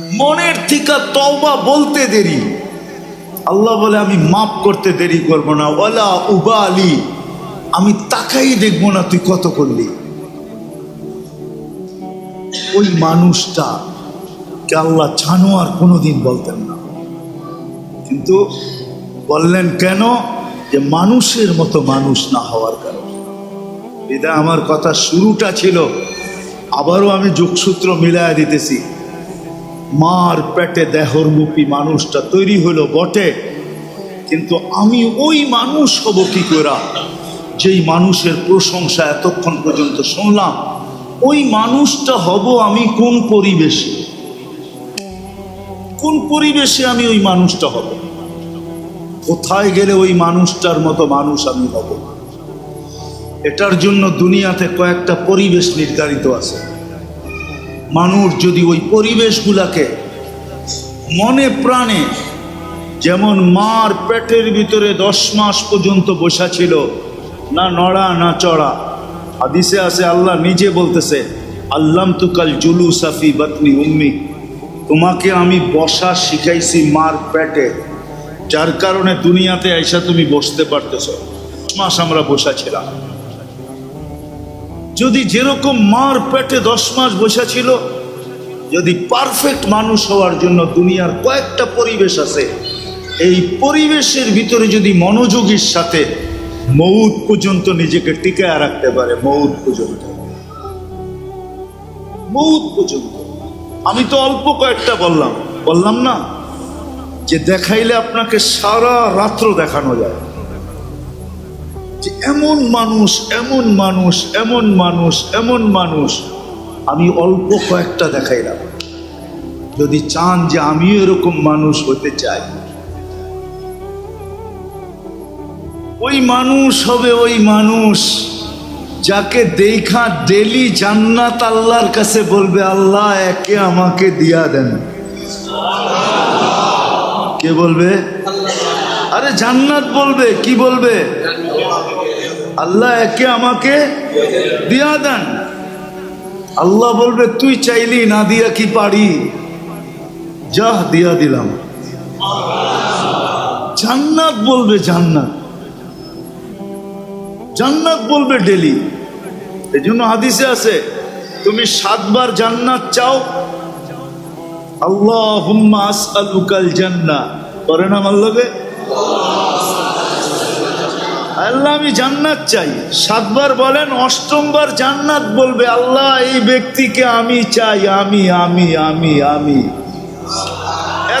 মনের থেকে তওবা বলতে দেরি। আল্লাহ বলে, আমি মাফ করতে দেরি করব না। ওলা উবা আলী আমি তাকাই দেখব না, তুই কত করলি? ওই মানুষটা কে আল্লাহ ছানো আর কোনোদিন বলতেন না। কিন্তু বললেন কেন? যে মানুষের মতো মানুষ না হওয়ার কারণে। এটা আমার কথা শুরুটা ছিল, আবারও আমি যোগসূত্র মিলায়া দিতেছি। মার পেটে দেহর দেহরমুপী মানুষটা তৈরি হলো বটে। কিন্তু আমি ওই মানুষ হব কি করা? যেই মানুষের প্রশংসা এতক্ষণ পর্যন্ত শুনলাম, ওই মানুষটা হব আমি কোন পরিবেশে? কোন পরিবেশে আমি ওই মানুষটা হব? কোথায় গেলে ওই মানুষটার মতো মানুষ আমি হব? এটার জন্য দুনিয়াতে কয়েকটা পরিবেশ নির্ধারিত আছে। মানুষ যদি ওই পরিবেশগুলাকে মনে প্রাণে যেমন মার পেটের ভিতরে দশ মাস পর্যন্ত বসা ছিল, না নড়া, না চড়া, হাদিসে আছে, আল্লাহ নিজে বলতেছে আল্লাম তুকাল জুলু সাফি বাতনি উম্মি, তোমাকে আমি বসা শিখাইছি মার পেটে, যার কারণে দুনিয়াতে আইসা তুমি বসতে পারতেছ। মাস আমরা বসা ছিলাম। যদি যেরকম মার পেটে দশ মাস বসা ছিল, যদি পারফেক্ট মানুষ হওয়ার জন্য দুনিয়ার কয়েকটা পরিবেশ আছে, এই পরিবেশের ভিতরে যদি মনোযোগীর সাথে মৌত পর্যন্ত নিজেকে টিকায় রাখতে পারে, মৌত পর্যন্ত। মৌত পর্যন্ত। আমি তো অল্প কয়েকটা বললাম। বললাম না, যে দেখাইলে আপনাকে সারা রাত্র দেখানো যায়। যে এমন মানুষ এমন মানুষ এমন মানুষ এমন মানুষ। আমি অল্প কয়েকটা দেখাইলাম। যদি চান যে আমিও এরকম মানুষ হতে চাই। ওই মানুষ হবে ওই মানুষ যাকে দেখা ডেলি জান্নাত আল্লাহর কাছে বলবে, আল্লাহ, একে আমাকে দিয়া দেন। কে বলবে? আরে জান্নাত বলবে, কি বলবে? আল্লাহ একে আমাকে দিয়া দেন। আল্লাহ বলবে, তুই চাইলি না দিয়া কি পারি? যা দিয়া দিলাম। জান্নাত বলবে জান্নাত। জান্নাত বলবে ডেলি। এই জন্য হাদিসে আছে, তুমি সাতবার জান্নাত চাও? আল্লাহ হুম্মা আসআলুকাল জান্নাহ। করে না মাল্লবে আল্লাহ, আমি জান্নাত চাই। সাতবার বলেন, অষ্টমবার জান্নাত বলবে, আল্লাহ, এই ব্যক্তিকে আমি চাই, আমি আমি আমি আমি।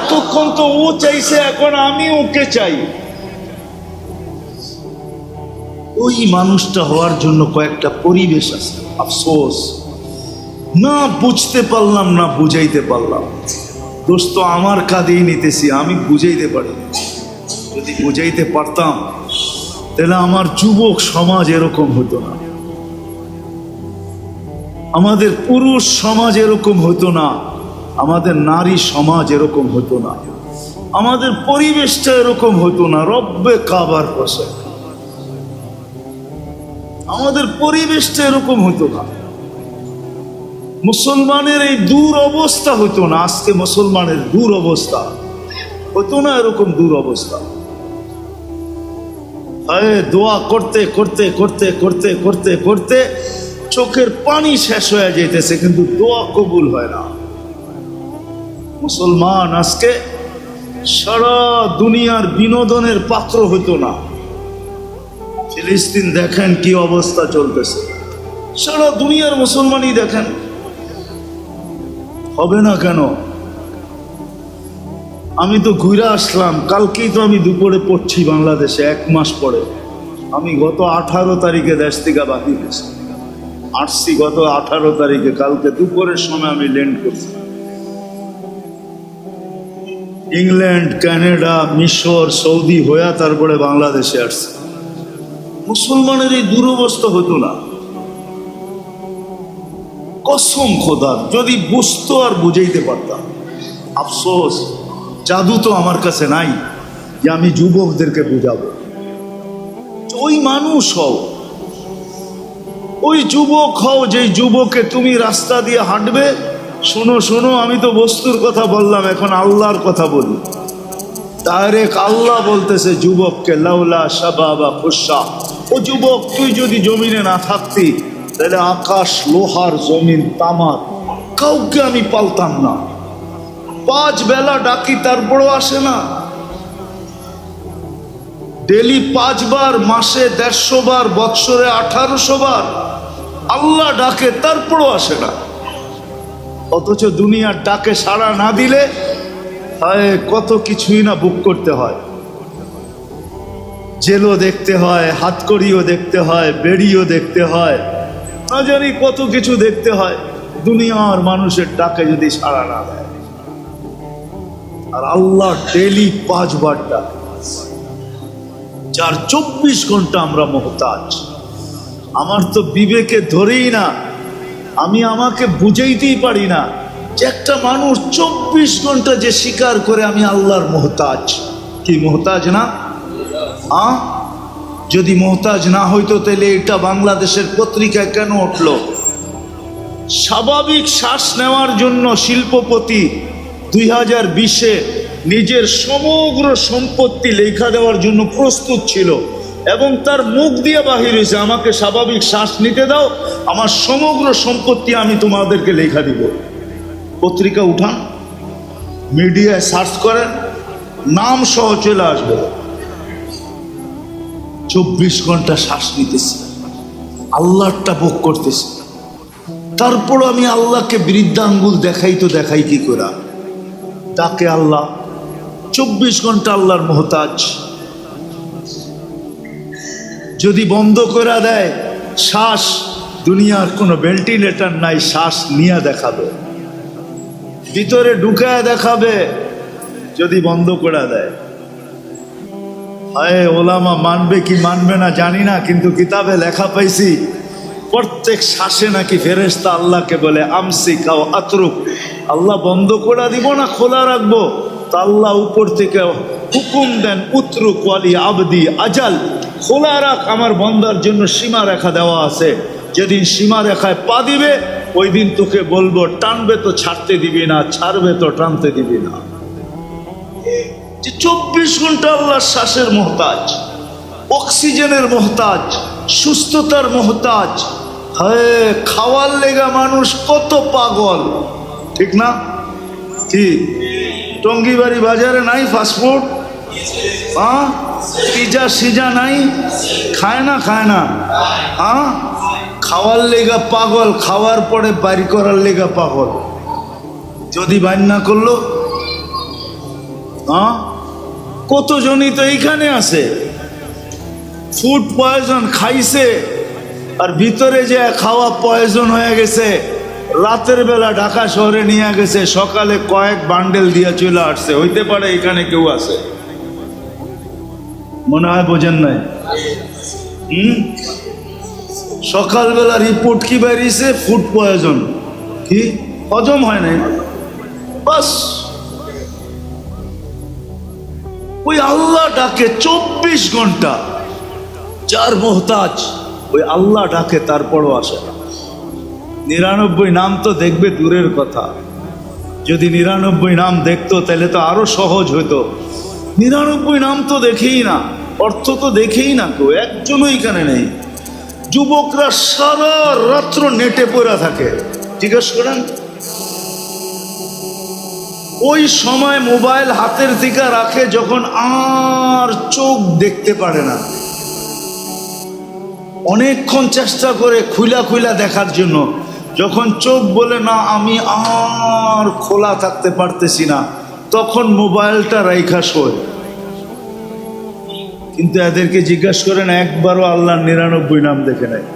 এতক্ষণ তো ও চাইছে, এখন আমি ওকে চাই। ওই মানুষটা হওয়ার জন্য কয়েকটা পরিবেশ আছে, আফসোস। না বুঝতে পারলাম, না বুঝাইতে পারলাম। দোস্ত, আমার কাঁধেই নিতেছি, আমি বুঝাইতে পারি যদি বুঝাইতে পারতাম তাহলে আমার যুবক সমাজ এরকম হতো না। আমাদের পুরুষ সমাজ এরকম হতো না। আমাদের নারী সমাজ এরকম হতো না। আমাদের পরিবেশটা এরকম হতো না। রব্বে কাবার বসে আমাদের পরিবেশটা এরকম হতো না। মুসলমানের এই দূর অবস্থা হতো না। আজকে মুসলমানের দূর অবস্থা। হতো না এরকম দূর অবস্থা। দোয়া করতে করতে করতে করতে করতে করতে চোখের পানি শেষ হয়ে যেতেছে কিন্তু দোয়া কবুল হয় না। মুসলমান আজকে সারা দুনিয়ার বিনোদনের পাত্র হতো না। ফিলিস্তিন দেখেন কি অবস্থা চলতেছে। সারা দুনিয়ার মুসলমানই দেখেন। হবে না কেন? আমি তো ঘুরে আসলাম, কালকেই তো আমি দুপুরে পড়ছি বাংলাদেশে, এক মাস পরে। আমি গত আঠারো তারিখে দেশ থেকে বাকি গেছি আসছি গত আঠারো তারিখে, কালকে দুপুরের সময় আমি ল্যান্ড করছি। ইংল্যান্ড, কানাডা, মিশর, সৌদি হইয়া তারপরে বাংলাদেশে আসছে। মুসলমানের এই দুরবস্থা হতো না। কসম খোদার, যদি বুঝতো আর বুঝাইতে পারতাম। আফসোস। জাদু তো আমার কাছে নাই, যে আমি যুবকদেরকে বুঝাবো। ওই মানুষ হও, ওই যুবক হও, যে যুবকে তুমি রাস্তা দিয়ে হাঁটবে। শোনো শোনো, আমি তো বস্তুর কথা বললাম, এখন আল্লাহর কথা বলি। ডাইরেক্ট আল্লাহ বলতেছে, যুবককে লাউলা শাবাবা খুশা। ও যুবক, তুই যদি জমিনে না থাকতি, তাহলে আকাশ, লোহার জমিন, তামার, কাউকে আমি পালতাম না। পাঁচ বেলা ডাকি তারপরও আসে না। ডেলি পাঁচবার, মাসে দেড়শো বার বৎসরে আঠারোশো বার আল্লাহ ডাকে তারপরও আসে না। অথচ দুনিয়ার ডাকে সাড়া না দিলে, হায়, কত কিছুই না বুক করতে হয়। জেলও দেখতে হয়, হাতকড়িও দেখতে হয়, বেড়িও দেখতে হয়। না জানি কত কিছু দেখতে হয়। দুনিয়ার মানুষের ডাকে যদি সাড়া না দেয়। আর আল্লাহ ডেলি পাঁচবার ডাকে যার চব্বিশ ঘণ্টা আমরা মহতাজ। আমার তো বিবেকে ধরেই না, আমি আমাকে বুঝাইতেই পারি না যে একটা মানুষ চব্বিশ ঘণ্টা যে স্বীকার করে আমি আল্লাহর মোহতাজ। কি মোহতাজ না? আ? যদি মোহতাজ না হইতো তাহলে এটা বাংলাদেশের পত্রিকায় কেন উঠল? স্বাভাবিক শ্বাস নেওয়ার জন্য শিল্পপতি দুই হাজার বিশে নিজের সমগ্র সম্পত্তি লেখা দেওয়ার জন্য প্রস্তুত ছিল এবং তার মুখ দিয়ে বাহির হয়েছে, আমাকে স্বাভাবিক শ্বাস নিতে দাও, আমার সমগ্র সম্পত্তি আমি তোমাদেরকে লেখা দিব। পত্রিকা উঠান, মিডিয়ায় সার্চ করেন, নাম সহ চলে আসবে। চব্বিশ ঘণ্টা শ্বাস নিতেছি। আল্লাহটা ভোগ করতেছি। তারপর আমি আল্লাহকে বৃদ্ধাঙ্গুল দেখাই তো দেখাই কি করা? তাকে আল্লাহ। চব্বিশ ঘণ্টা আল্লাহর মোহতাজ। যদি বন্ধ করে দেয়, শ্বাস, দুনিয়ার কোনো ভেন্টিলেটর নাই, শ্বাস নিয়ে দেখাবে। ভিতরে ঢুকায় দেখাবে, যদি বন্ধ করে দেয়। হায়, ওলামা মানবে কি মানবে না জানি না, কিন্তু কিতাবে লেখা পাইছি, প্রত্যেক শ্বাসে নাকি ফেরেস্তা আল্লাহকে বলে আমসি খাও আতরুক। আল্লাহ বন্ধ করে দিব না, খোলা রাখব। তা আল্লাহ উপর থেকে হুকুম দেন উতরু কোয়ালি আবদি আজাল। খোলা রাখ, আমার বন্দার জন্য সীমা রেখা দেওয়া আছে। যেদিন সীমা রেখায় পা দিবে, ওই দিন তোকে বলব, টানবে তো ছাড়তে দিবি না, ছাড়বে তো টানতে দিবি না। যে চব্বিশ ঘণ্টা আল্লাহর শ্বাসের মহতাজ, অক্সিজেনের মহতাজ, সুস্থতার মহতাজ। হ্যাঁ খাওয়ার লেগা মানুষ কত পাগল। ঠিক না? কি? টঙ্গিবাড়ি বাজারে নাই ফাস্টফুড হ্যাঁ? পিজা সিজা নাই? খায় না খায় না। হ্যাঁ? খাওয়ার লেগা পাগল, খাওয়ার পরে বাড়ি করার লেগা পাগল। যদি বাইর না করল? হ্যাঁ? কতজনই তো এইখানে আছে? ফুড পয়জন খাইছে, আর ভিতরে যে খাওয়া পয়জন হয়ে গেছে। রাতের বেলা ঢাকা শহরে নিয়ে গেছে, সকালে কয়েক বান্ডেল দিয়ে চলে আসছে। হইতে পারে এখানে কেউ আছে। মনে হয় বোঝেন নাই। হুম? সকালবেলা রিপোর্ট কি বেরিয়েছে? ফুড পয়জন কি? হজম হয় নাই। বাস। ওই আল্লাহ ডাকে চব্বিশ ঘণ্টা। যার মোহতাজ, ওই আল্লাহ ডাকে, তারপরও আসে না। নিরানব্বই নাম তো দেখবে দূরের কথা। যদি নিরানব্বই নাম দেখতো, তাহলে তো আরও সহজ হতো নিরানব্বই নাম তো দেখেই না, অর্থ তো দেখেই না কেউ, একজনও এখানে নেই। যুবকরা সারা রাত্র নেটে পড়া থাকে। জিজ্ঞেস করেন, ওই সময় মোবাইল হাতের দিকে রাখে যখন আর চোখ দেখতে পারে না। অনেকক্ষণ চেষ্টা করে খুলা খুলা দেখার জন্য যখন চোখ বলে, না, আমি আর খোলা থাকতে পারতেছি না, তখন মোবাইলটা রাইখা শোয়। কিন্তু এদেরকে জিজ্ঞাসা করেন একবারও আল্লাহর নিরানব্বই নাম দেখে নেয়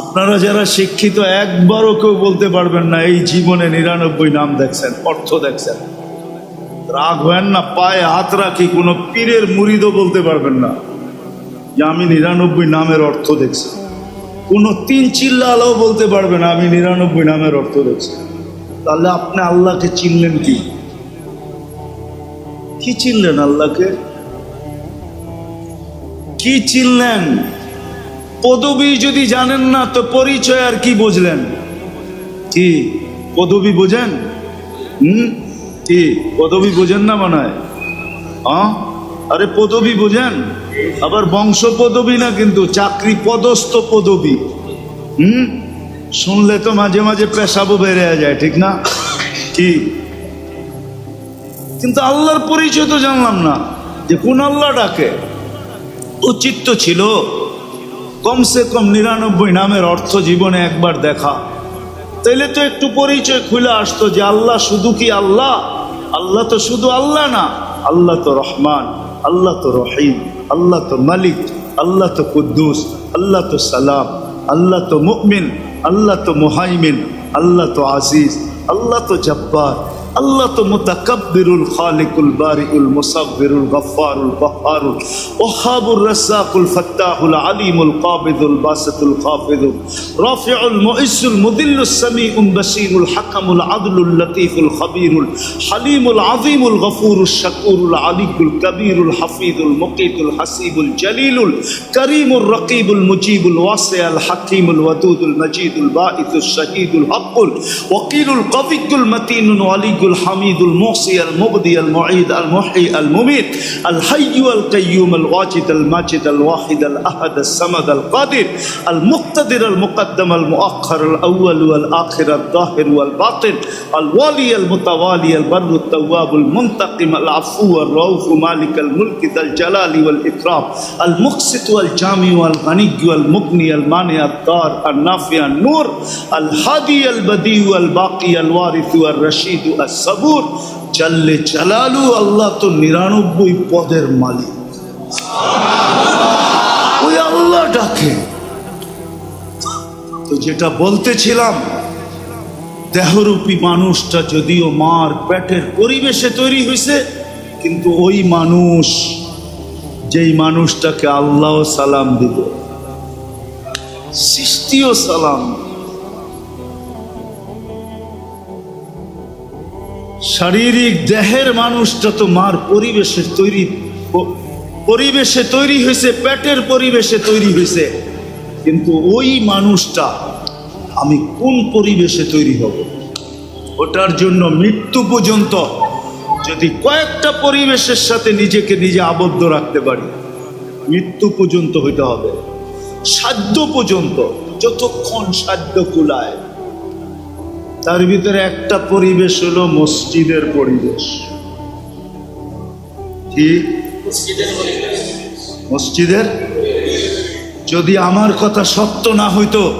আপনারা যারা শিক্ষিত, একবারও কেউ বলতে পারবেন না, এই জীবনে নিরানব্বই নাম দেখছেন, অর্থ দেখছেন। রাগ হেন না, পায়ে হাত রাখি, কোনো পীরের মুরিদও বলতে পারবেন না যে, আমি নিরানব্বই নামের অর্থ দেখছি। কোনো তিন চিল্লা আলাও বলতে পারবে না, আমি নিরানব্বই নামের অর্থ দেখছি তাহলে আপনি আল্লাহকে চিনলেন কি? কি চিনলেন আল্লাহকে? কি চিনলেন? পদবী যদি জানেন না, তো পরিচয় আর কি বুঝলেন? কি? পদবি বোঝেন? হুম? কি? পদবি বোঝেন না মনে হ্যাঁ? আরে পদবি বুঝেন? আবার বংশ পদবি না কিন্তু চাকরি পদস্থ পদবি। হুম? শুনলে তো মাঝে মাঝে পেশাবও বেড়ে যায়, ঠিক না? কি? কিন্তু আল্লাহর পরিচয় তো জানলাম না যে কোন আল্লাহ ডাকে। উচিত তো ছিল। কমসে কম নিরানব্বই নামের অর্থ জীবনে একবার দেখা। তাইলে তো একটু পরিচয় খুলে আসতো যে আল্লাহ শুধু কি আল্লাহ? আল্লাহ তো শুধু আল্লাহ না, আল্লাহ তো রহমান। আল্লাহ তো রহিম, আল্লাহ তো মালিক, আল্লাহ তো কুদ্দুস, আল্লাহ তো সালাম, আল্লাহ তো মুকমিন আল্লাহ তো মুহাইমিন, আল্লাহ তো আজিজ, আল্লাহ তো জব্বার। আল্লাহ তো মুতাকাব্বিরুল খালিকুল বারিউল মুসাব্বিরুল গফফারুল কহ্হারুল ওহাবুর রাসাকুল ফাত্তাহুল আলিমুল কাবিদুল বাসিতুল খাফিদুল রাফিউল মুইসুল মুদিল্লুস সামিউল বাসীরুল হাকামুল আদলুল লতীফুল খবীরুল হালিমুল আযীমুল গফুরুশ শাকুরুল আলিকুল কবীরুল হাফিজুল মুকিতুল হাসিবুল জলিলুল করিমুর রকিবুল মুজিবুল ওয়াসিউল হাকিমুল ওয়াদুদুল মজিদুল বাঈসুল শহীদুল হকুল ওয়াকিলুল কবিকুল মতিনুল আল الملك الحميد المعصي المبدي المعيد المحيي المميت الحي القيوم الواجد الماجد الواحد الأحد الصمد القادر المقتدر المقدم المؤخر الأول والآخر الظاهر والباطن الوالي المتوالي البر التواب المنتقم العفو الرؤوف مالك الملك ذا الجلال والإكرام المقسط والجامع والغني والمغني المانع الدار النافع النور الهادي البديع الباقي الوارث والرشيد সবুর চাললে চালালু আল্লাহ তো নিরানব্বই পদের মালিক। ওই আল্লাহ ডাকে। তো যেটা বলতেছিলাম দেহরূপী মানুষটা যদিও মার পেটের পরিবেশে তৈরি হয়েছে কিন্তু ওই মানুষ যেই মানুষটাকে আল্লাহ সালাম দিব সৃষ্টিও সালাম দিব শারীরিক দেহের মানুষটা তো মার পরিবেশে তৈরি পরিবেশে তৈরি হয়েছে, পেটের পরিবেশে তৈরি হয়েছে, কিন্তু ওই মানুষটা আমি কোন পরিবেশে তৈরি হব? ওটার জন্য মৃত্যু পর্যন্ত যদি কয়েকটা পরিবেশের সাথে নিজেকে নিজে আবদ্ধ রাখতে পারি, মৃত্যু পর্যন্ত হইতে হবে। সাধ্য পর্যন্ত, যতক্ষণ সাধ্য কুলায়। তার ভিতরে একটা পরিবেশ হলো মসজিদের পরিবেশ। কি? মসজিদের? যদি আমার কথা সত্য না হইতো,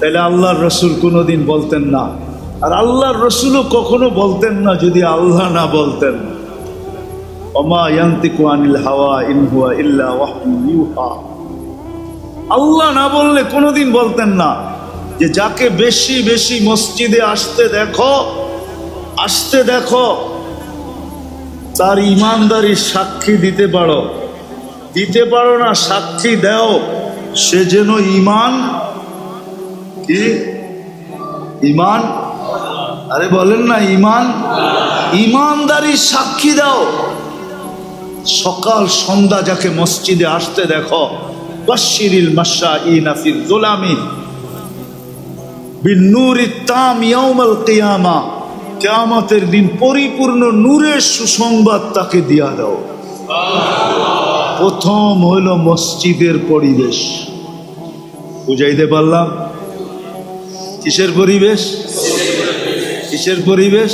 তাহলে আল্লাহর রসুল কোনোদিন বলতেন না। আর আল্লাহর রসুলও কখনো বলতেন না যদি আল্লাহ না বলতেন। অমা আনিল হাওয়া ইন হুয়া ইল্লা ইউহা আল্লাহ না বললে কোনোদিন বলতেন না। যে যাকে বেশি বেশি মসজিদে আসতে দেখো আসতে দেখো, তার ইমানদারি সাক্ষী দিতে পারো। দিতে পারো না, সাক্ষী দাও। সে যেন ইমান, কি? ইমান? আরে বলেন না, ইমান? ইমানদারি সাক্ষী দাও। সকাল সন্ধ্যা যাকে মসজিদে আসতে দেখো বাশিরিল মাসা ইনাফিল গোলামি কিয়ামা। কিয়ামতের দিন পরিপূর্ণ নূরের সুসংবাদ তাকে দিয়া দাও। প্রথম হইল মসজিদের পরিবেশ। বুঝাইতে পারলাম? কিসের পরিবেশ? কিসের পরিবেশ?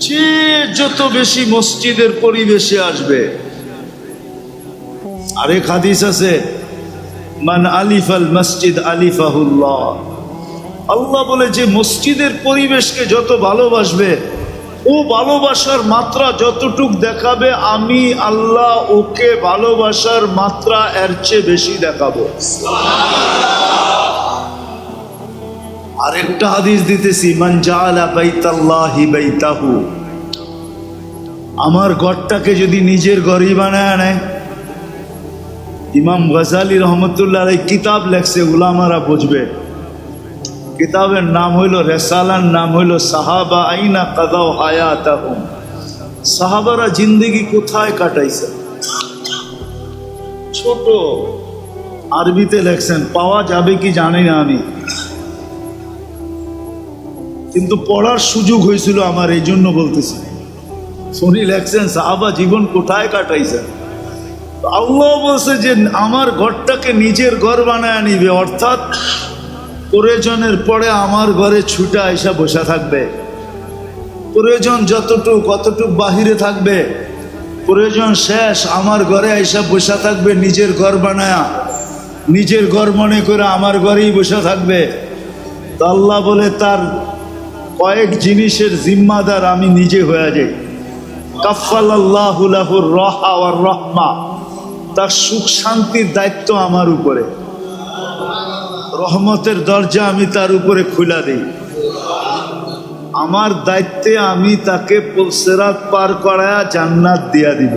যে যত বেশি মসজিদের পরিবেশে আসবে। আরেক হাদিস আছে, মান আলিফ আল মসজিদ আলিফাহুল্লাহ। আল্লাহ বলে যে মসজিদের পরিবেশকে যত ভালোবাসবে, ও ভালোবাসার মাত্রা যতটুক দেখাবে, আমি আল্লাহ ওকে ভালোবাসার মাত্রা এর চেয়ে বেশি দেখাবো। আরেকটা হাদিস দিতেছি, মান বাইতাল্লাহি বাইতাহু আমার ঘরটাকে যদি নিজের ঘরই বানায় নেয় ইমাম গজালি রহমতুল্লাহ কিতাব লেখছে, উলামারা বুঝবে। কিতাবের নাম হইল রেসালার নাম হইল সাহাবা আইনা কাদাও হায়াত সাহাবারা জিন্দগি কোথায় কাটাইছে? ছোট আরবিতে লেখছেন, পাওয়া যাবে কি জানি না আমি। কিন্তু পড়ার সুযোগ হয়েছিল আমার এই জন্য বলতেছি। শুনি লেখছেন, সাহাবা জীবন কোথায় কাটাইছেন তো আল্লাহ বলছে যে, আমার ঘরটাকে নিজের ঘর বানায় নিবে অর্থাৎ প্রয়োজনের পরে আমার ঘরে ছুটা এসে বসা থাকবে। প্রয়োজন যতটুক কতটুক বাহিরে থাকবে। প্রয়োজন শেষ, আমার ঘরে এসে বসা থাকবে, নিজের ঘর বানায়া। নিজের ঘর মনে করে আমার ঘরেই বসে থাকবে। তো আল্লাহ বলে, তার কয়েক জিনিসের জিম্মাদার আমি নিজে হয়ে যাই। কাফাল আল্লাহুর রহা আর রহমা। তার সুখ শান্তির দায়িত্ব আমার উপরে। রহমতের দরজা আমি তার উপরে খুলা দিই। আমার দায়িত্বে আমি তাকে সেরাত পার করায়া জান্নাত দিয়া দিব।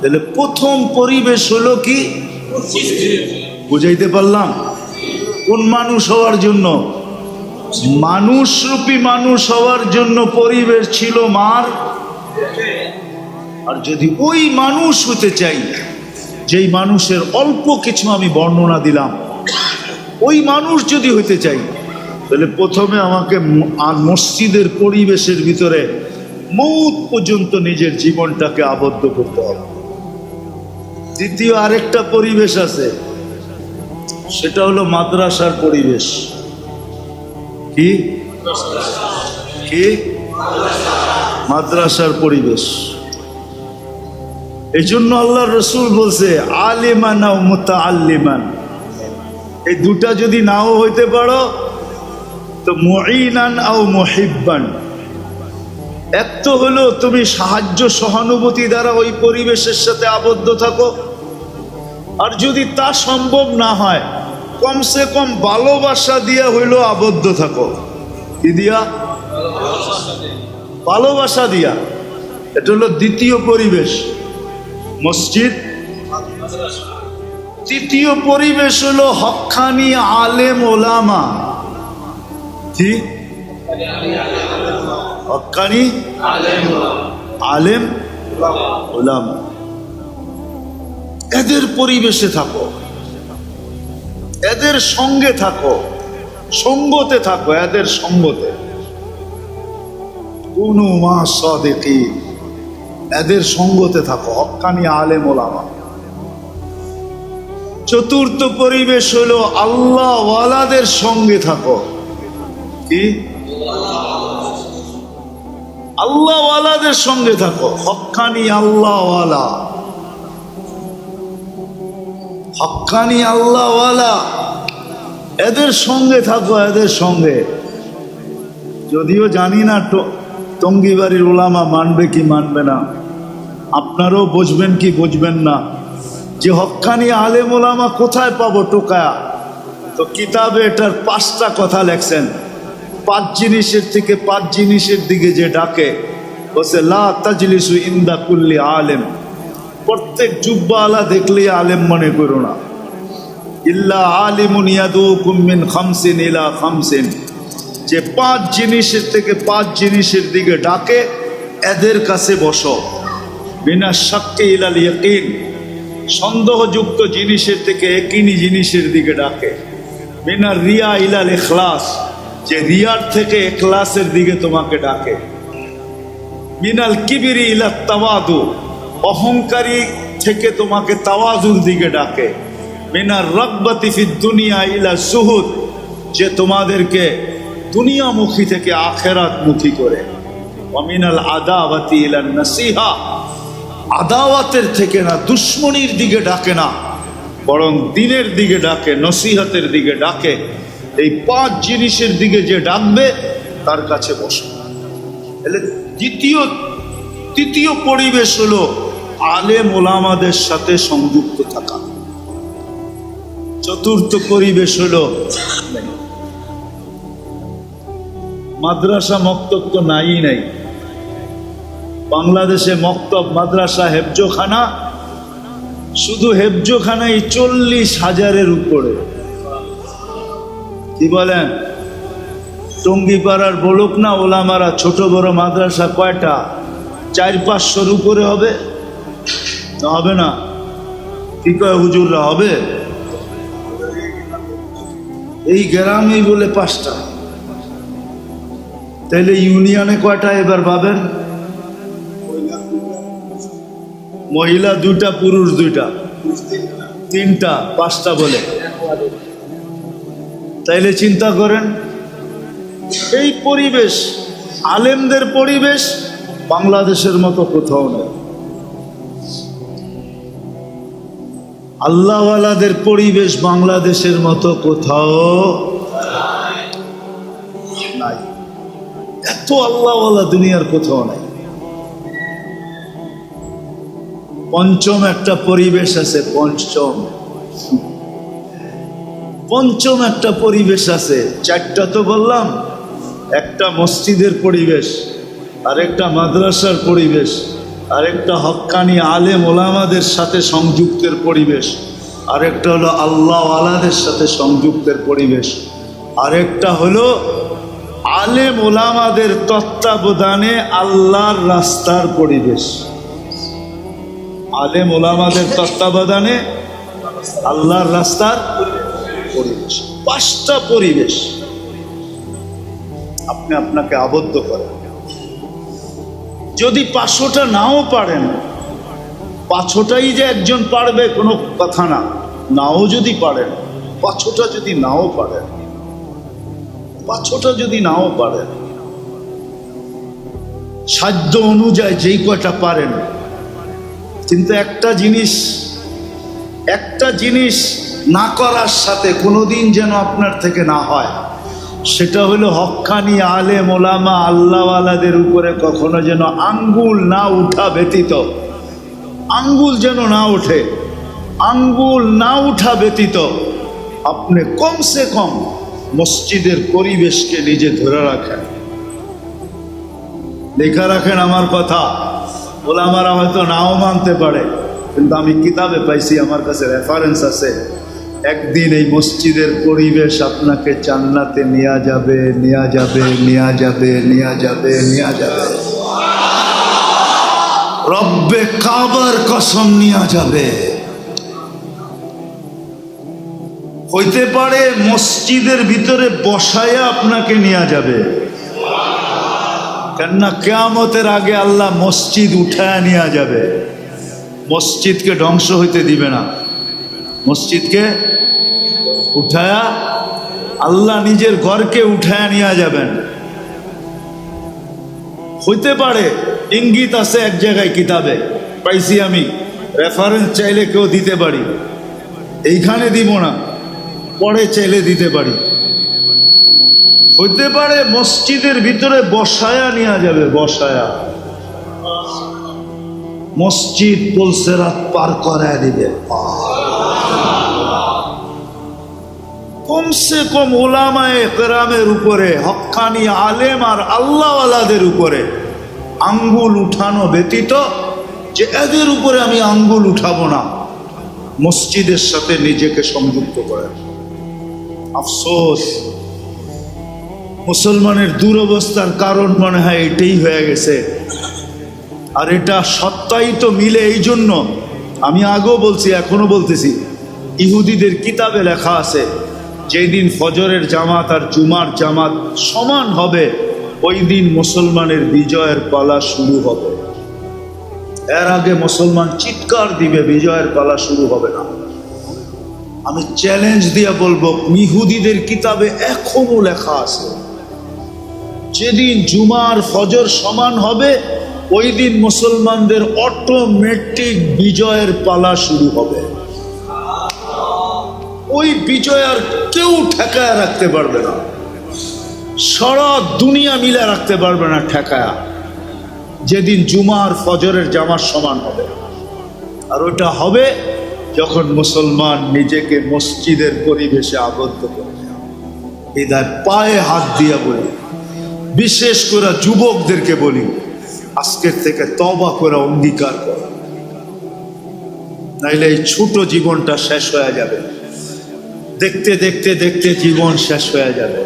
তাহলে প্রথম পরিবেশ হলো কি? বুঝাইতে পারলাম? কোন মানুষ হওয়ার জন্য? মানুষরূপী মানুষ হওয়ার জন্য পরিবেশ ছিল মার। আর যদি ওই মানুষ হতে চাই যেই মানুষের অল্প কিছু আমি বর্ণনা দিলাম, ওই মানুষ যদি হতে চাই, তাহলে প্রথমে আমাকে মসজিদের পরিবেশের ভিতরে মৌত পর্যন্ত নিজের জীবনটাকে আবদ্ধ করতে হবে। দ্বিতীয় আরেকটা পরিবেশ আছে, সেটা হলো মাদ্রাসার পরিবেশ। কি? মাদ্রাসার পরিবেশ। এই জন্য আল্লাহ রসুল বলছে, আলিমান ও এই দুটা যদি নাও হইতে পারো, তো মহিনান আও মহিব্বান। এক তো হলো তুমি সাহায্য সহানুভূতি দ্বারা ওই পরিবেশের সাথে আবদ্ধ থাকো, আর যদি তা সম্ভব না হয়, কমসে কম ভালোবাসা দিয়া হইল আবদ্ধ থাকো। কি দিয়া? ভালোবাসা দিয়া। এটা হলো দ্বিতীয় পরিবেশ। মসজিদ। তৃতীয় পরিবেশ হলো হক্কানি আলেম ওলামা। কি? হক্কানি আলেম ওলামা। এদের পরিবেশে থাকো। এদের সঙ্গে থাকো। সঙ্গতে থাকো, এদের সঙ্গতে। কোনো মা সদেকি এদের সঙ্গতে থাকো হক্কানি আলেম ওলামা। চতুর্থ পরিবেশ হলো আল্লাহ ওয়ালাদের সঙ্গে থাকো। কি? আল্লাহ ওয়ালাদের সঙ্গে থাকো হক্কানি আল্লাহ ওয়ালা। হক্কানি আল্লাহ ওয়ালা। এদের সঙ্গে থাকো, এদের সঙ্গে। যদিও জানি না ট- টঙ্গিবাড়ির ওলামা মানবে কি মানবে না। আপনারাও বুঝবেন কি বুঝবেন না। যে হক্কানি আলেম ওলামা কোথায় পাবো টোকায়া? তো কিতাবে এটার পাঁচটা কথা লেখছেন। পাঁচ জিনিসের থেকে পাঁচ জিনিসের দিকে যে ডাকে বসে লা তাজলিসু ইন্দা কুল্লি আলেম। প্রত্যেক জুব্বা আলা দেখলেই আলেম মনে করো না। ইল্লা আলিমুন ইয়াদুকুম মিন খামসিন ইলা খামসিন। যে পাঁচ জিনিসের থেকে পাঁচ জিনিসের দিকে ডাকে, এদের কাছে বসো। বিনা সাক্কে ইলাল ইয়াকিন, সন্দেহযুক্ত জিনিসের থেকে একিনি জিনিসের দিকে ডাকে। বিনা রিয়া ইলাল এখলাস যে রিয়ার থেকে এখলাসের দিকে তোমাকে ডাকে। মিনাল কিবিরি ইলা তাওয়াদু, অহংকারী থেকে তোমাকে তাওয়াজুর দিকে ডাকে। মিনার রব্বাতি ফি দুনিয়া ইলা সুহুদ, যে তোমাদেরকে দুনিয়ামুখী থেকে আখেরাত মুখী করে অমিনাল আদাওয়াতি ইলা নসিহা আদাওয়াতের থেকে না, দুশ্মনির দিকে ডাকে না, বরং দিনের দিকে ডাকে, নসিহতের দিকে ডাকে, এই পাঁচ জিনিসের দিকে যে ডাকবে, তার কাছে বসে। তাহলে দ্বিতীয়, তৃতীয় পরিবেশ হলো আলেম ওলামাদের সাথে সংযুক্ত থাকা। চতুর্থ পরিবেশ হলো মাদ্রাসা মক্তব তো নাই নাই। বাংলাদেশে মক্তব, মাদ্রাসা, হেফজোখানা, শুধু হেফজোখানাই চল্লিশ হাজারের উপরে। কি বলেন? টঙ্গিপাড়ার বলুক না, ওলামারা ছোট বড় মাদ্রাসা কয়টা? চার পাঁচশোর উপরে হবে? না হবে না। কি কয় হুজুররা, হবে? এই গ্রামেই বলে পাঁচটা। তাহলে ইউনিয়নে কয়টা এবার পাবেন? মহিলা দুইটা, পুরুষ দুইটা। তিনটা, পাঁচটা বলে। তাইলে চিন্তা করেন, এই পরিবেশ আলেমদের পরিবেশ বাংলাদেশের মতো কোথাও নেই। আল্লাহওয়ালাদের পরিবেশ বাংলাদেশের মতো কোথাও নাই। এত আল্লাহওয়ালা দুনিয়ার কোথাও নাই। পঞ্চম একটা পরিবেশ আছে, পঞ্চম। পঞ্চম একটা পরিবেশ আছে, চারটা তো বললাম। একটা মসজিদের পরিবেশ, আরেকটা মাদ্রাসার পরিবেশ, আরেকটা হক্কানি আলেম ওলামাদের সাথে সংযুক্তের পরিবেশ, আরেকটা হলো আল্লাহ আলাদের সাথে সংযুক্তের পরিবেশ, আরেকটা হলো আলেম ওলামাদের তত্ত্বাবধানে আল্লাহর রাস্তার পরিবেশ। আলেম ওলামাদের তত্ত্বাবধানে আল্লাহর রাস্তার পরিবেশ, পাঁচটা পরিবেশ আপনি আপনাকে আবদ্ধ করেন। যদি পাঁচশোটা নাও পারেন, পাঁচশোটাই যে একজন পারবে কোনো কথা না। নাও যদি পারেন, পাঁচশোটা যদি নাও পারেন, পাঁচশোটা যদি নাও পারেন, সাধ্য অনুযায়ী যেই কয়টা পারেন কিন্তু একটা জিনিস একটা জিনিস না করার সাথে কোনোদিন যেন আপনার থেকে না হয়, সেটা হলো হক্কানি আলে মোলামা আল্লাহওয়ালাদের উপরে কখনো যেন আঙ্গুল না উঠা ব্যতীত। আঙ্গুল যেন না ওঠে, আঙ্গুল না উঠা ব্যতীত আপনি কমসে কম মসজিদের পরিবেশকে নিজে ধরে রাখেন। লেখা রাখেন আমার কথা। ওলামারা হয়তো নাও মানতে পারে, কিন্তু আমি কিতাবে পাইছি, আমার কাছে রেফারেন্স আছে। একদিন এই মসজিদের পরিবেশ আপনাকে জান্নাতে নেওয়া যাবে নেওয়া যাবে নেওয়া যাবে নেওয়া যাবে নেওয়া যাবে। রব্বে কাবার কসম নেওয়া যাবে। হইতে পারে মসজিদের ভিতরে বসায়া আপনাকে নেওয়া যাবে। কেননা কেয়ামতের আগে আল্লাহ মসজিদ উঠায় নেওয়া যাবে। মসজিদকে ধ্বংস হইতে দিবে না। মসজিদকে উঠায়া আল্লাহ নিজের ঘরকে উঠায় নিয়ে যাবেন। হইতে পারে, ইঙ্গিত আছে এক জায়গায় কিতাবে। পাইছি আমি রেফারেন্স চাইলে কেউ দিতে পারি। এইখানে দিব না, পরে চাইলে দিতে পারি। হইতে পারে মসজিদের ভিতরে বসায়া নেওয়া যাবে, বসায়া। মসজিদ বলছে রাত পার করায় দিবে। কমসে কম ওলামায়ে কেরামের উপরে হক্কানি আলেম আর আল্লাহওয়ালাদের উপরে আঙ্গুল উঠানো ব্যতীত যে এদের উপরে আমি আঙ্গুল উঠাবো না, মসজিদের সাথে নিজেকে সংযুক্ত করে আফসোস। মুসলমানের দুরবস্থার কারণ মনে হয় এটাই হয়ে গেছে। আর এটা সত্যায়িত মিলে এই জন্য। আমি আগেও বলছি এখনও বলতেছি, ইহুদিদের কিতাবে লেখা আছে যেই দিন ফজরের জামাত আর জুমার জামাত সমান হবে, ওই দিন মুসলমানের বিজয়ের পালা শুরু হবে। এর আগে মুসলমান চিৎকার দিবে, বিজয়ের পালা শুরু হবে না। আমি চ্যালেঞ্জ দিয়ে বলব, ইহুদিদের কিতাবে এখনও লেখা আছে। যেদিন জুমার ফজর সমান হবে, ওই দিন মুসলমানদের অটোমেটিক বিজয়ের পালা শুরু হবে। ওই বিজয় আর কেউ ঠেকায় রাখতে পারবে না। সারা দুনিয়া মিলে রাখতে পারবে না ঠেকায়া। যেদিন জুমার ফজরের জামার সমান হবে। আর ওটা হবে যখন মুসলমান নিজেকে মসজিদের পরিবেশে আবদ্ধ করবে হৃদয় পায়ে হাত দিয়া বলি বিশেষ করে যুবকদেরকে বলি, আজকের থেকে তবা করে অঙ্গীকার করো। নাইলে এই ছোট জীবনটা শেষ হয়ে যাবে। দেখতে দেখতে দেখতে জীবন শেষ হয়ে যাবে।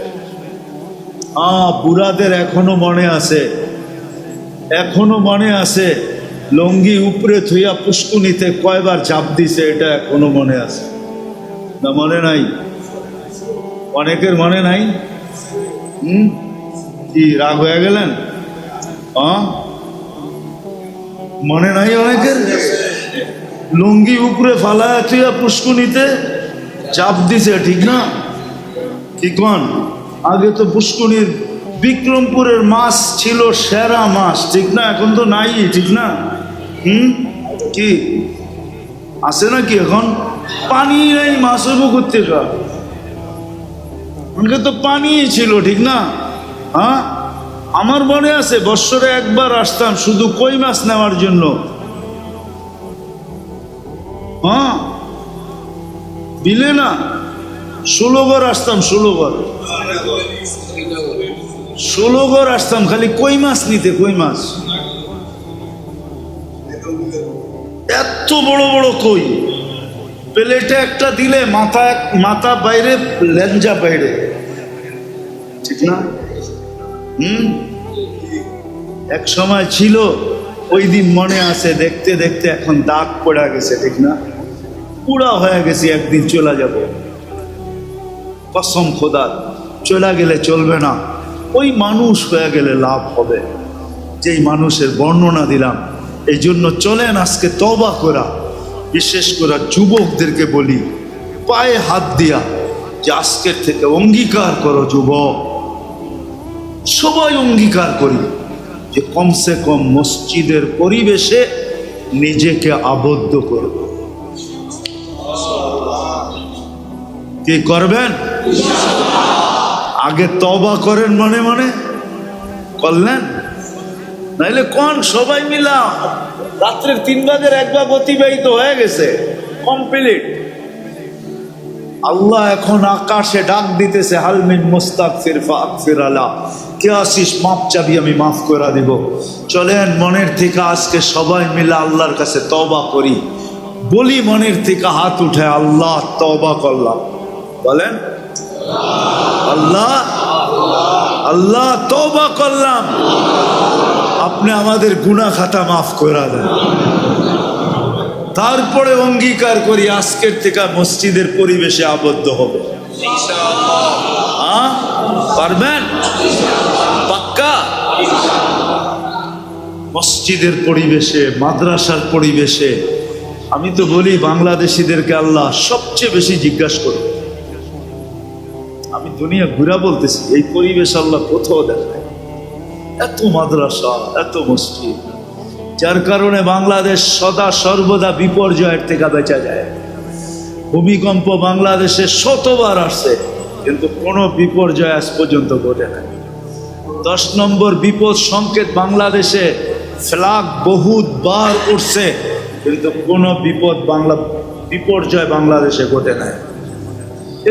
আ, বুড়াদের এখনও মনে আছে, এখনও মনে আছে, লঙ্গি উপরে থুইয়া পুষ্কুনিতে কয়বার চাপ দিছে, এটা এখনও মনে আছে। না, মনে নাই? অনেকের মনে নাই? হুম? কি রাগ হয়ে গেলেন? মনে নাই অনেকের? লুঙ্গি উপরে ফালায় তুই পুষ্কুনিতে চাপ দিছে, ঠিক না? ঠিক আগে তো পুষ্কুনির বিক্রমপুরের মাছ ছিল সেরা মাছ, ঠিক না? এখন তো নাই, ঠিক না? হুম? কি? আছে নাকি এখন? পানি নাই মাছ, হইব করতে তো পানি ছিল, ঠিক না? হ্যাঁ? আমার মনে আছে, বৎসরে একবার আসতাম শুধু কই মাছ নেওয়ার জন্য। হ্যাঁ? বিলে না ষোলোগর আসতাম ষোলোগর ষোলোগর আসতাম, খালি কই মাছ নিতে, কই মাছ? এত বড় বড় কই। প্লেটে একটা দিলে মাথা মাথা বাইরে লেঞ্জা বাইরে। ঠিক না? হুম? এক সময় ছিল, ওই দিন মনে আছে, দেখতে দেখতে এখন দাগ পড়া গেছে, ঠিক না? পুরা হয়ে গেছে, একদিন চলে যাব। কসম খোদার চলে গেলে চলবে না। ওই মানুষ হয়ে গেলে লাভ হবে। যেই মানুষের বর্ণনা দিলাম, এই জন্য চলেন আজকে তবা করা। বিশেষ করে যুবকদেরকে বলি, পায়ে হাত দিয়া, যে আজকের থেকে অঙ্গীকার করো যুবক। সবাই অঙ্গীকার করি যে কমসে কম মসজিদের পরিবেশে নিজেকে আবদ্ধ করব। কি করবেন? আগে তবা করেন মনে মনে। করলেন? নাইলে কোন সবাই মিলা রাত্রের তিন বাজের একবার অতিবাহিত হয়ে গেছে। কমপ্লিট আল্লাহ এখন আকাশে ডাক দিতেছে হালমিন মুস্তাক ফিরফা আকফির আলা। কে আসিস? মাপ চাবি আমি মাফ করে দিব। চলেন, মনের থেকে আজকে সবাই মিলে আল্লাহর কাছে তবা করি। বলি মনের থেকে হাত উঠে আল্লাহ তবা করলাম। বলেন, আল্লাহ আল্লাহ তবা করলাম। আপনি আমাদের গুনা খাতা মাফ করে দেন। তারপরে অঙ্গীকার করি আজকের থেকে মসজিদের পরিবেশে আবদ্ধ হবে? পারবেন? পাক্কা? মসজিদের পরিবেশে, মাদ্রাসার পরিবেশে, আমি তো বলি বাংলাদেশিদেরকে আল্লাহ সবচেয়ে বেশি জিজ্ঞাসা করবে আমি দুনিয়া ঘুরা বলতেছি, এই পরিবেশ আল্লাহ কোথাও দেখায় এত মাদ্রাসা, এত মসজিদ। যার কারণে বাংলাদেশ সদা সর্বদা বিপর্যয়ের থেকে বেঁচা যায়। ভূমিকম্প বাংলাদেশে শতবার আসছে, কিন্তু কোনো বিপর্যয় আজ পর্যন্ত ঘটে নাই। দশ নম্বর বিপদ সংকেত বাংলাদেশে ফ্লাগ বহুতবার উঠছে, কিন্তু কোনো বিপদ বাংলা বিপর্যয় বাংলাদেশে ঘটে নাই।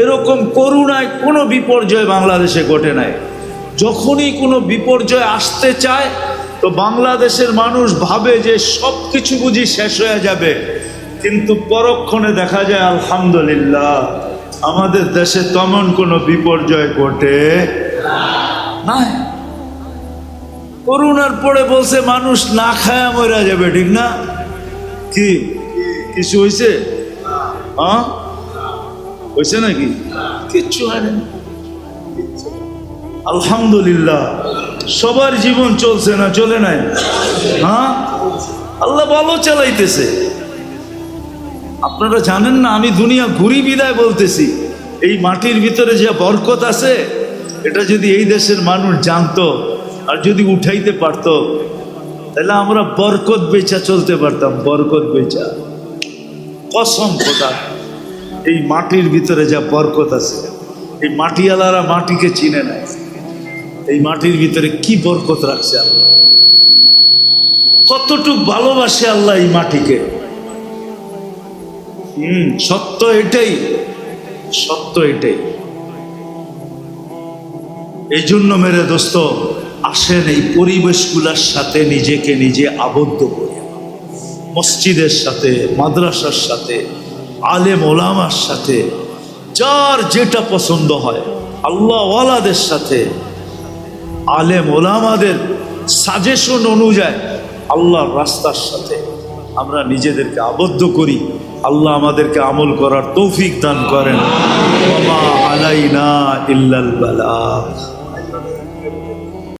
এরকম করুণায় কোনো বিপর্যয় বাংলাদেশে ঘটে নাই। যখনই কোনো বিপর্যয় আসতে চায় তো বাংলাদেশের মানুষ ভাবে যে সব কিছু বুঝি শেষ হয়ে যাবে। কিন্তু পরক্ষণে দেখা যায়, আলহামদুলিল্লাহ, আমাদের দেশে তেমন কোনো বিপর্যয় ঘটে নাই। করোনার পরে বলছে, মানুষ না খায়া মরা যাবে, ঠিক না? কি? কিছু হয়েছে হ্যাঁ হয়েছে নাকি? কিচ্ছু হয় না আলহামদুলিল্লাহ। সবার জীবন চলছে না, চলে নাই। হ্যাঁ? আল্লাহ ভালো চালাইতেছে। আপনারা জানেন না, আমি দুনিয়া ঘুরি বিদায় বলতেছি। এই মাটির ভিতরে যে বরকত আছে, এটা যদি এই দেশের মানুষ জানতো আর যদি উঠাইতে পারতো, তাহলে আমরা বরকত বেচা চলতে পারতাম, বরকত বেচা। কসম খোদা, এই মাটির ভিতরে যা বরকত আছে, এই মাটিওয়ালারা মাটিকে চিনে নেয় এই মাটির ভিতরে কি বরকত রাখছে আল্লাহ? কতটুক ভালোবাসে আল্লাহ এই মাটিকে? হুম, সত্য এটাই সত্য এটাই। এই জন্য মেরে দোস্ত, আসেন এই পরিবেশগুলোর সাথে নিজেকে নিজে আবদ্ধ করে। মসজিদের সাথে, মাদ্রাসার সাথে, আলেম ওলামার সাথে, যার যেটা পছন্দ হয়, আল্লাহওয়ালাদের সাথে আলেম ওলামাদের সাজেশন অনুযায়ী আল্লাহর রাস্তার সাথে আমরা নিজেদেরকে আবদ্ধ করি। আল্লাহ আমাদেরকে আমল করার তৌফিক দান করেন। আলাইনা ইল্লাল বালাগ